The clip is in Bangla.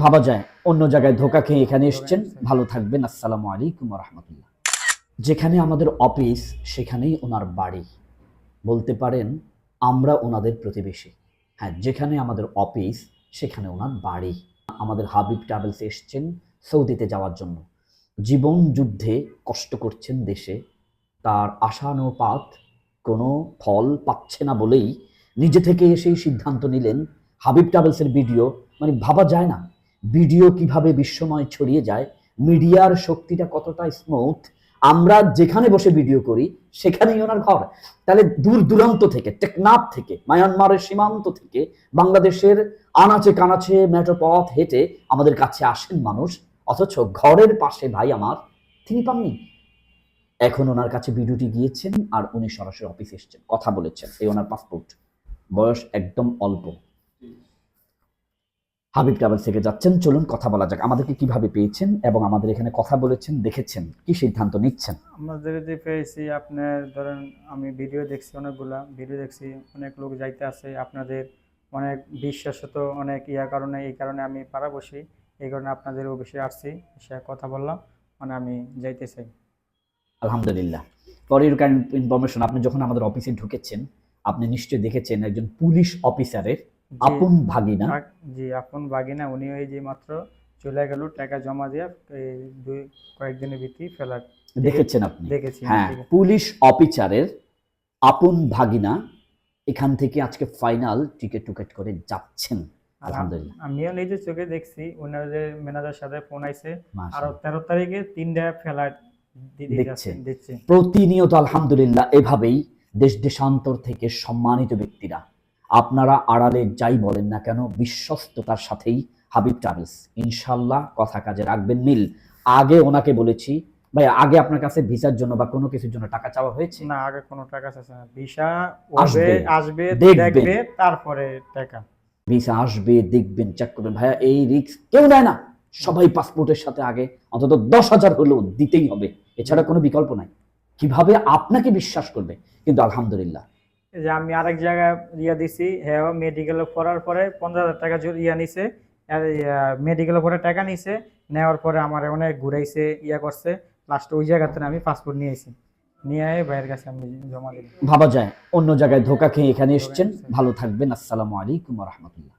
ভাবা যায়। অন্য জায়গায় ধোকা খেয়ে এখানে এসছেন। ভালো থাকবেন। আসসালামু আলাইকুম রহমতুল্লাহ যেখানে আমাদের অফিস, সেখানেই ওনার বাড়ি। বলতে পারেন, আমরা ওনাদের প্রতিবেশী। হ্যাঁ যেখানে আমাদের অফিস, সেখানে ওনার বাড়ি। আমাদের হাবিব ট্রাভেলস এসছেন সৌদিতে যাওয়ার জন্য। জীবন যুদ্ধে কষ্ট করছেন দেশে। তার আশানুপাত কোনো ফল পাচ্ছে না বলেই নিজে থেকে এসেই সিদ্ধান্ত নিলেন হাবিব ট্রাভেলসের ভিডিও। মানে ভাবা যায় না। ভিডিও কীভাবে বিশ্বময় ছড়িয়ে যায়, মিডিয়ার শক্তিটা কতটা স্মুথ আমরা যেখানে বসে ভিডিও করি, সেখানেই ওনার ঘর। তাহলে দূর দূরান্ত থেকে, টেকনাফ থেকে, মায়ানমারের সীমান্ত থেকে, বাংলাদেশের আনাচে কানাচে মেট্রোপথ হেঁটে আমাদের কাছে আসেন মানুষ, অথচ ঘরের পাশে ভাই আমার, তিনি পাননি। এখন ওনার কাছে ভিডিওটি গিয়েছেন, আর উনি সরাসরি অফিসে এসেছেন, কথা বলেছেন, এই ওনার পাসপোর্ট বয়স একদম অল্প। হাবিব ট্রাভেলস থেকে যাচ্ছেন। চলুন কথা বলা যাক। আমাদেরকে কীভাবে পেয়েছেন এবং আমাদের এখানে কথা বলেছেন দেখেছেন কি সিদ্ধান্ত নিচ্ছেন? আমাদের যে পেয়েছি আপনার ধরেন আমি ভিডিও দেখছি অনেকগুলা ভিডিও দেখছি অনেক লোক যাইতে আছে আপনাদের অনেক বিশ্বাসত অনেক ইয়া কারণে এই কারণে আমি পাড়া বসি এই কারণে আপনাদের অফিসে আসছি সে কথা বললাম মানে আমি যাইতে চাই। আলহামদুলিল্লাহ। পরের ইনফরমেশন আপনি যখন আমাদের অফিসে ঢুকেছেন আপনি নিশ্চয়ই দেখেছেন একজন পুলিশ অফিসারের আপন ভাগিনা। জি আপন বাগিনা উনি ওই যে মাত্র চলে গেল টাকা জমা দিয়ে দুই কয়েকদিনের ভিত্তি ফেলার। দেখেছেন আপনি? দেখেছি হ্যাঁ পুলিশ অফিসারের আপন ভাগিনা এখান থেকে আজকে ফাইনাল টিকিট টুকেট করে যাচ্ছেন আলহামদুলিল্লাহ। আমিও নিজে চোখে দেখছি ওনাদের ম্যানেজার সাথে ফোন আইছে আরও। তেরো তারিখে তিনটা। দিচ্ছে প্রতিনিয়ত আলহামদুলিল্লাহ এভাবেই দেশ দেশান্তর থেকে সম্মানিত ব্যক্তিরা আপনারা আড়ালে যাই বলেন না কেন বিশ্বস্ততার সাথেই হাবিব ট্রাভেলস ইনশাল্লাহ কথা কাজে রাখবেন মিল আগে ওনাকে বলেছি ভাই আগে আপনার কাছে ভিসার জন্য বা কোনো কিছুর জন্য টাকা চাওয়া হয়েছে? না আগে কোনো টাকা চাচ্ছে না। ভিসা আসবে, আসবে দেখবে। তারপরে টাকা। ভিসা আসবে দেখবেন চেক করবেন। ভাইয়া এই রিস্ক কেউ নেয় না। সবাই পাসপোর্টের সাথে আগে অন্তত দশ হাজার হলেও দিতেই হবে। এছাড়া কোনো বিকল্প নাই। কীভাবে আপনাকে বিশ্বাস করবে? কিন্তু আলহামদুলিল্লাহ যে আমি আরেক জায়গায় ইয়া দিছি হ্যাঁ মেডিকেলে পড়ার পরে পঞ্চাশ হাজার টাকা ইয়া নিছে। মেডিকেলে পরে টাকা নিছে, নেওয়ার পরে আমার অনেক ঘুরাইছে, ইয়া করছে। লাস্ট ওই জায়গাতে আমি পাসপোর্ট নিয়ে আসি নিয়ে ভাইয়ের কাছে আমি জমা দিই ভাবা যায়, অন্য জায়গায় ধোকা খেয়ে এখানে এসছেন। ভালো থাকবেন। আসসালামু আলাইকুম রহমতুল্লাহ।